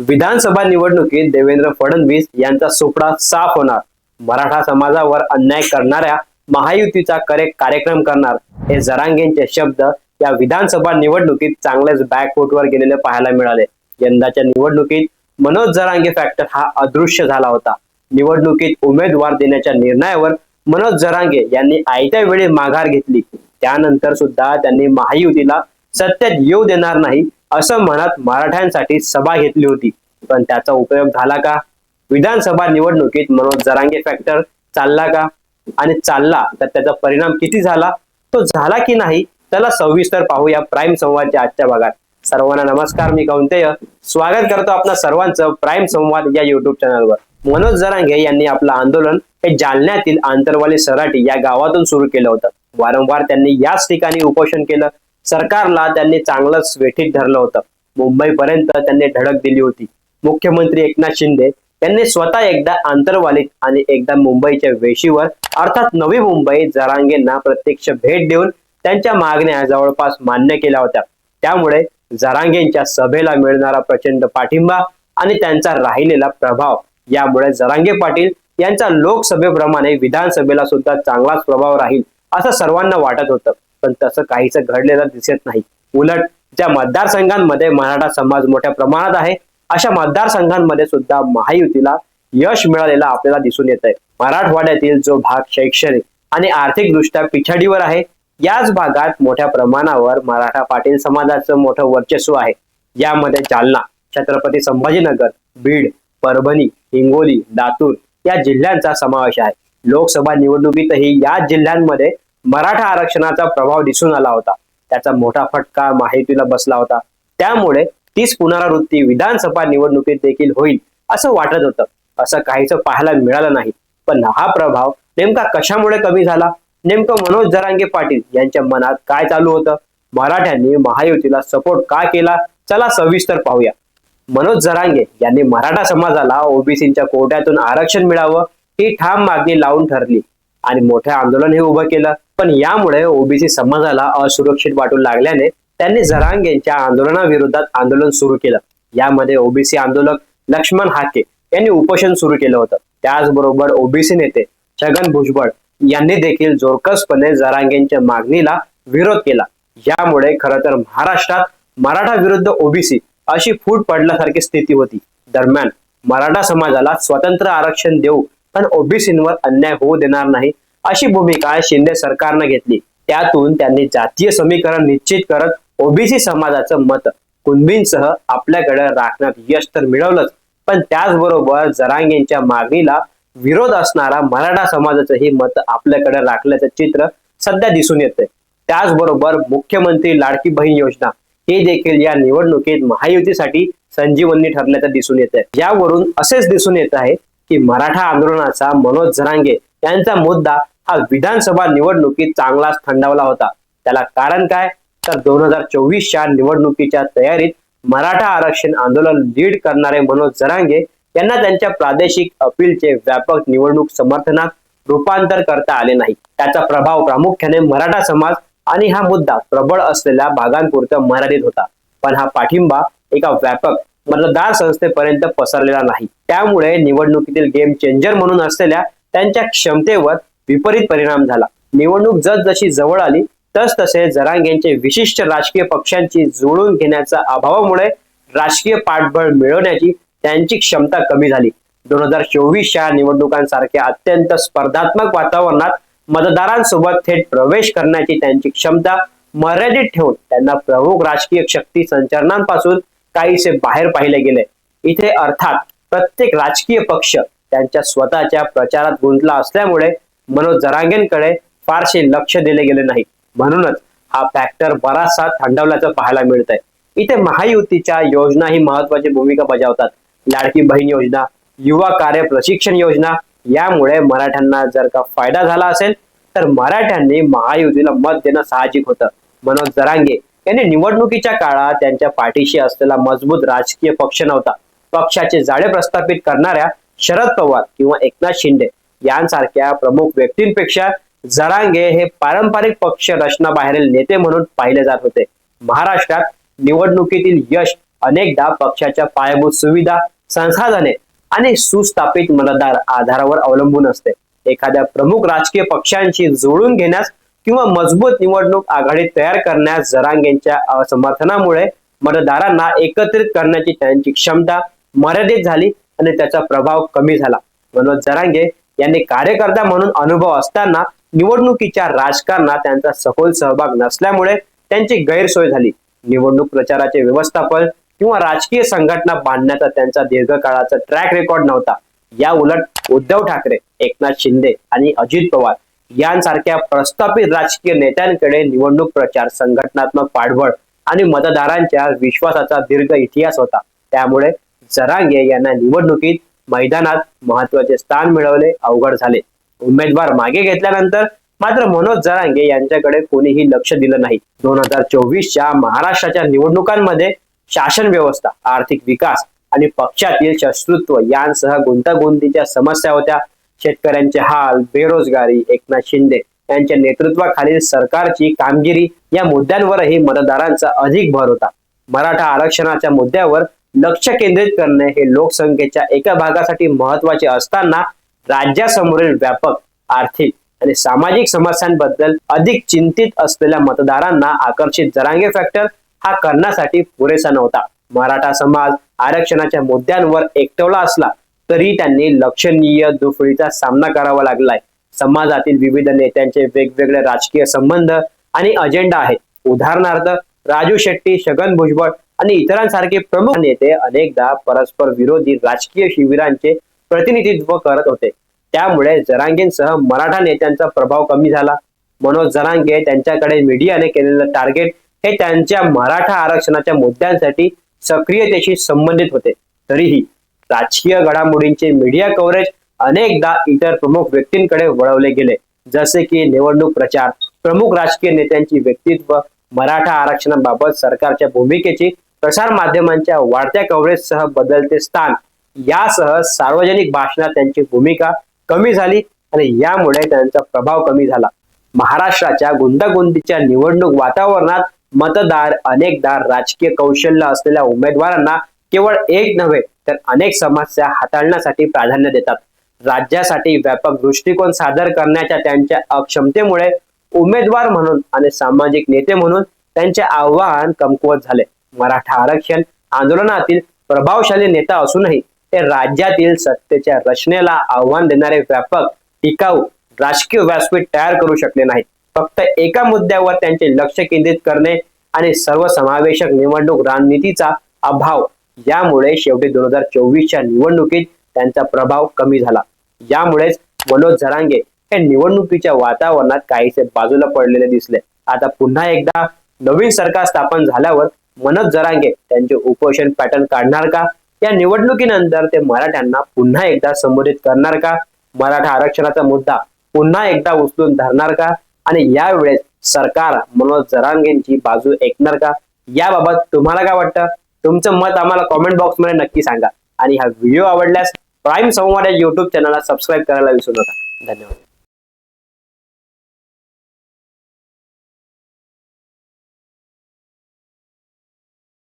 विधानसभा निवडणुकीत देवेंद्र फडणवीस यांचा सुपडा साफ होणार. मराठा समाजावर अन्याय करणाऱ्या महायुतीचा करे कार्यक्रम करणार. हे जरांगेंचे शब्द या विधानसभा निवडणुकीत चांगलेच बॅकफुटवर गेलेले पाहायला मिळाले. यंदाच्या निवडणुकीत मनोज जरांगे फॅक्टर हा अदृश्य झाला होता. निवडणुकीत उमेदवार देण्याच्या निर्णयावर मनोज जरांगे यांनी आयत्या वेळी माघार घेतली. त्यानंतर सुद्धा त्यांनी महायुतीला सत्तेत येऊ देणार नाही असं म्हणत मराठ्यांसाठी सभा घेतली होती. पण त्याचा उपयोग झाला का? विधानसभा निवडणुकीत मनोज जरांगे फॅक्टर चालला का? आणि चालला तर त्याचा परिणाम किती झाला? तो झाला की नाही? त्याला सविस्तर पाहूया प्राईम संवादच्या आजच्या भागात. सर्वांना नमस्कार मी कौंतेय. स्वागत करतो आपल्या सर्वांचं प्राईम संवाद या युट्यूब चॅनलवर मनोज जरांगे यांनी आपलं आंदोलन हे जालन्यातील आंतरवाली सराटी या गावातून सुरू केलं होतं. वारंवार त्यांनी याच ठिकाणी उपोषण केलं. सरकारला त्यांनी चांगलंच वेठीत धरलं होतं. मुंबईपर्यंत त्यांनी धडक दिली होती. मुख्यमंत्री एकनाथ शिंदे यांनी स्वतः एकदा आंतरवालीत आणि एकदा मुंबईच्या वेशीवर अर्थात नवी मुंबई जरांगेंना प्रत्यक्ष भेट देऊन त्यांच्या मागण्या जवळपास मान्य केल्या होत्या. त्यामुळे जरांगेंच्या सभेला मिळणारा प्रचंड पाठिंबा आणि त्यांचा राहिलेला प्रभाव यामुळे जरांगे पाटील यांचा लोकसभेप्रमाणे विधानसभेला सुद्धा चांगलाच प्रभाव राहील असं सर्वांना वाटत होतं. पण तसं काहीच घडलेलं दिसत नाही. उलट ज्या मतदारसंघांमध्ये मराठा समाज मोठ्या प्रमाणात आहे अशा मतदारसंघांमध्ये सुद्धा महायुतीला यश मिळालेलं आपल्याला दिसून येत आहे मराठवाड्यातील जो भाग शैक्षणिक आणि आर्थिकदृष्ट्या पिछाडीवर आहे याच भागात मोठ्या प्रमाणावर मराठा पाटील समाजाचं मोठं वर्चस्व आहे. यामध्ये जालना छत्रपती संभाजीनगर बीड परभणी हिंगोली लातूर या जिल्ह्यांचा समावेश आहे. लोकसभा निवडणुकीतही या जिल्ह्यांमध्ये मराठा आरक्षणाचा प्रभाव दिसून आला होता. त्याचा मोठा फटका माहितीला बसला होता. त्यामुळे तीच पुनरावृत्ती विधानसभा निवडणुकीत देखील होईल असं वाटत होतं. असं काहीच पाहायला मिळालं नाही. पण हा प्रभाव नेमका कशामुळे कमी झाला? नेमकं मनोज जरांगे पाटील यांच्या मनात काय चालू होतं? मराठ्यांनी महायुतीला सपोर्ट का केला? चला सविस्तर पाहूया. मनोज जरांगे यांनी मराठा समाजाला ओबीसीच्या कोट्यातून आरक्षण मिळावं ही ठाम मागणी लावून ठरली. आणि मोठे आंदोलन हे उभं केलं. पण यामुळे ओबीसी समाजाला असुरक्षित वाटू लागल्याने त्यांनी जरांगेंच्या आंदोलनाविरोधात आंदोलन सुरू केलं. यामध्ये ओबीसी आंदोलक लक्ष्मण हाके यांनी उपोषण सुरू केलं होतं. त्याचबरोबर ओबीसी नेते छगन भुजबळ यांनी देखील जोरकसपणे जरांगेंच्या मागणीला विरोध केला. यामुळे खरं तर महाराष्ट्रात मराठा विरुद्ध ओबीसी अशी फूट पडल्यासारखी स्थिती होती. दरम्यान मराठा समाजाला स्वतंत्र आरक्षण देऊ पण ओबीसींवर अन्याय होऊ देणार नाही अशी भूमिका शिंदे सरकारनं घेतली. त्यातून त्यांनी जातीय समीकरण निश्चित करत ओबीसी समाजाचं मत कुणबींसह आपल्याकडे राखण्यात यश तर मिळवलंच. पण त्याचबरोबर जरांगेंच्या मागणीला विरोध असणारा मराठा समाजाचंही मत आपल्याकडे राखल्याचं चित्र सध्या दिसून येते त्याचबरोबर मुख्यमंत्री लाडकी बहीण योजना हे देखील या निवडणुकीत महायुतीसाठी संजीवनी ठरल्याचं दिसून येत आहे यावरून असेच दिसून येत आहे की मराठा आंदोलनाचा मनोज जरांगे यांचा मुद्दा हा विधानसभा निवडणुकीत चांगलाच थंडावला होता. त्याला कारण काय? तर दोन हजार चोवीसच्या निवडणुकीच्या तयारीत मराठा आरक्षण आंदोलन लीड करणारे मनोज जरांगे यांना त्यांच्या प्रादेशिक अपीलचे व्यापक निवडणूक समर्थनात रूपांतर करता आले नाही. त्याचा प्रभाव प्रामुख्याने मराठा समाज आणि हा मुद्दा प्रबळ असलेल्या भागांपुरता मर्यादित होता. पण हा पाठिंबा एका व्यापक मतदार संस्थेपर्यंत पसरलेला नाही. त्यामुळे निवडणुकीतील गेम चेंजर म्हणून असलेल्या त्यांच्या क्षमतेवर विपरीत परिणाम झाला. निवडणूक जसजशी जवळ आली तस तसे जरांगेंचे विशिष्ट राजकीय पक्षांची जुळून घेण्याच्या अभावामुळे राजकीय पाठबळ मिळवण्याची त्यांची क्षमता कमी झाली. दोन हजार चोवीसच्या निवडणुकांसारख्या अत्यंत स्पर्धात्मक वातावरणात मतदारांसोबत थेट प्रवेश करण्याची त्यांची क्षमता मर्यादित ठेवून त्यांना प्रमुख राजकीय शक्ती संचरणांपासून काहीसे बाहेर पाहिले गेले. इथे अर्थात प्रत्येक राजकीय पक्ष त्यांच्या स्वतःच्या प्रचारात गुंतला असल्यामुळे मनोज जरांगेंकडे फारसे लक्ष दिले गेले नाही. म्हणूनच हा फॅक्टर बराचसा थंडवल्याचं पाहायला मिळत आहे इथे महायुतीच्या योजना ही महत्वाची भूमिका बजावतात. लाडकी बहीण योजना युवा कार्य प्रशिक्षण योजना यामुळे मराठ्यांना जर का फायदा झाला असेल तर मराठ्यांनी महायुतीला मत देणं साहजिक होतं. मनोज जरांगे यांनी निवडणुकीच्या काळात त्यांच्या पाठीशी असलेला मजबूत राजकीय पक्ष नव्हता. पक्षाचे जाळे प्रस्थापित करणाऱ्या शरद पवार किंवा एकनाथ शिंदे यांसारख्या प्रमुख व्यक्तींपेक्षा जरांगे हे पारंपरिक पक्ष रचना बाहेरील नेते म्हणून पाहिले जात होते. महाराष्ट्रात निवडणुकीतील यश अनेकदा पक्षाच्या पायाभूत सुविधा संसाधने आणि सुस्थापित मतदार आधारावर अवलंबून असते. एखाद्या प्रमुख राजकीय पक्षांशी जोडून घेण्यास किंवा मजबूत निवडणूक आघाडी तयार करण्यास जरांगेंच्या असमर्थनामुळे मतदारांना एकत्रित करण्याची त्यांची क्षमता मर्यादित झाली आणि त्याचा प्रभाव कमी झाला. मनोज जरांगे यांनी कार्यकर्ता म्हणून अनुभव असताना निवडणुकीच्या राजकारणात त्यांचा सखोल सहभाग नसल्यामुळे त्यांची गैरसोय झाली. निवडणूक प्रचाराचे व्यवस्थापन किंवा राजकीय संघटना बांधण्याचा त्यांचा दीर्घकाळाचा ट्रॅक रेकॉर्ड नव्हता. या उलट उद्धव ठाकरे एकनाथ शिंदे आणि अजित पवार यांसारख्या प्रस्थापित राजकीय नेत्यांकडे निवडणूक प्रचार संघटनात्मक पाठबळ आणि मतदारांच्या विश्वासाचा दीर्घ इतिहास होता. त्यामुळे जरांगे यांना निवडणुकीत मैदानात महत्त्वाचे स्थान मिळवले अवघड झाले. उमेदवार मागे घेतल्यानंतर मात्र मनोज जरांगे यांच्याकडे कोणीही लक्ष दिलं नाही. दोन हजार चोवीसच्या महाराष्ट्राच्या निवडणुकांमध्ये शासन व्यवस्था आर्थिक विकास आणि पक्षातील शत्रुत्व यांसह गुंतागुंतीच्या समस्या होत्या. शेतकऱ्यांचे हाल बेरोजगारी एकनाथ शिंदे यांच्या नेतृत्वाखालील सरकारची कामगिरी या मुद्द्यांवरही मतदारांचा अधिक भर होता. मराठा आरक्षणाच्या मुद्द्यावर लक्ष केंद्रित करणे हे लोकसंख्येच्या एका भागासाठी महत्त्वाचे असताना राज्यासमोरील व्यापक आर्थिक आणि सामाजिक समस्यांबद्दल अधिक चिंतित असलेल्या मतदारांना आकर्षित जरांगे फॅक्टर हा करण्यासाठी पुरेसा नव्हता. मराठा समाज आरक्षणाच्या मुद्द्यांवर एकटवला असला तरी त्यांनी लक्षणीय दुफळीचा सामना करावा लागलाय. समाजातील विविध नेत्यांचे वेगवेगळे राजकीय संबंध आणि अजेंडा आहेत. उदाहरणार्थ राजू शेट्टी छगन भुजबळ आणि इतरांसारखे प्रमुख नेते अनेकदा परस्पर विरोधी राजकीय शिबिरांचे प्रतिनिधित्व करत होते. त्यामुळे जरांगेंसह मराठा नेत्यांचा प्रभाव कमी झाला. मनोज जरांगे त्यांच्याकडे मीडियाने केलेलं टार्गेट हे त्यांच्या मराठा आरक्षणाच्या मुद्द्यांसाठी सक्रियतेशी संबंधित होते. तरीही राजकीय घडामोडींचे मीडिया कव्हरेज अनेकदा इतर प्रमुख व्यक्तींकडे वळवले गेले. जसे की निवडणूक प्रचार प्रमुख राजकीय नेत्यांची व्यक्तित्व मराठा आरक्षणाबाबत सरकारच्या भूमिकेची प्रसार माध्यमांच्या वाढत्या कव्हरेजसह बदलते स्थान. यासह सार्वजनिक भाषणात त्यांची भूमिका कमी झाली आणि यामुळे त्यांचा प्रभाव कमी झाला. महाराष्ट्राच्या गुंतागुंतीच्या निवडणूक वातावरणात मतदार अनेकदा राजकीय कौशल्य असलेल्या उमेदवारांना केवळ एक नव्हे तर अनेक समस्या हाताळण्यासाठी प्राधान्य देतात. राज्यासाठी व्यापक दृष्टिकोन सादर करण्याच्या त्यांच्या अक्षमतेमुळे उमेदवार म्हणून आणि सामाजिक नेते म्हणून त्यांचे आव्हान कमकुवत झाले. मराठा आरक्षण आंदोलनातील प्रभावशाली नेता असूनही ते राज्यातील सत्तेच्या रचनेला आव्हान देणारे व्यापक टिकाऊ राजकीय व्यासपीठ तयार करू शकले नाहीत. फक्त एका मुद्द्यावर त्यांचे लक्ष केंद्रित करणे आणि सर्वसमावेशक निवडणूक रणनीतीचा अभाव यामुळे शेवटी दोन हजार चोवीसच्या निवडणुकीत त्यांचा प्रभाव कमी झाला. यामुळेच मनोज झरांगे हे निवडणुकीच्या वातावरणात काहीसे बाजूला पडलेले दिसले. आता पुन्हा एकदा नवीन सरकार स्थापन झाल्यावर मनोज जरांगे त्यांचे उपोषण पॅटर्न काढणार का? या निवडणुकीनंतर ते मराठ्यांना पुन्हा एकदा संबोधित करणार का? मराठा आरक्षणाचा मुद्दा पुन्हा एकदा उचलून धरणार का? आणि यावेळेस सरकार मनोज जरांगेंची बाजू ऐकणार का? याबाबत तुम्हाला काय वाटतं? तुमचं मत आम्हाला कॉमेंट बॉक्समध्ये नक्की सांगा. आणि हा व्हिडिओ आवडल्यास प्राईम संवाद या युट्यूब चॅनलला सबस्क्राईब करायला विसरू नका. धन्यवाद.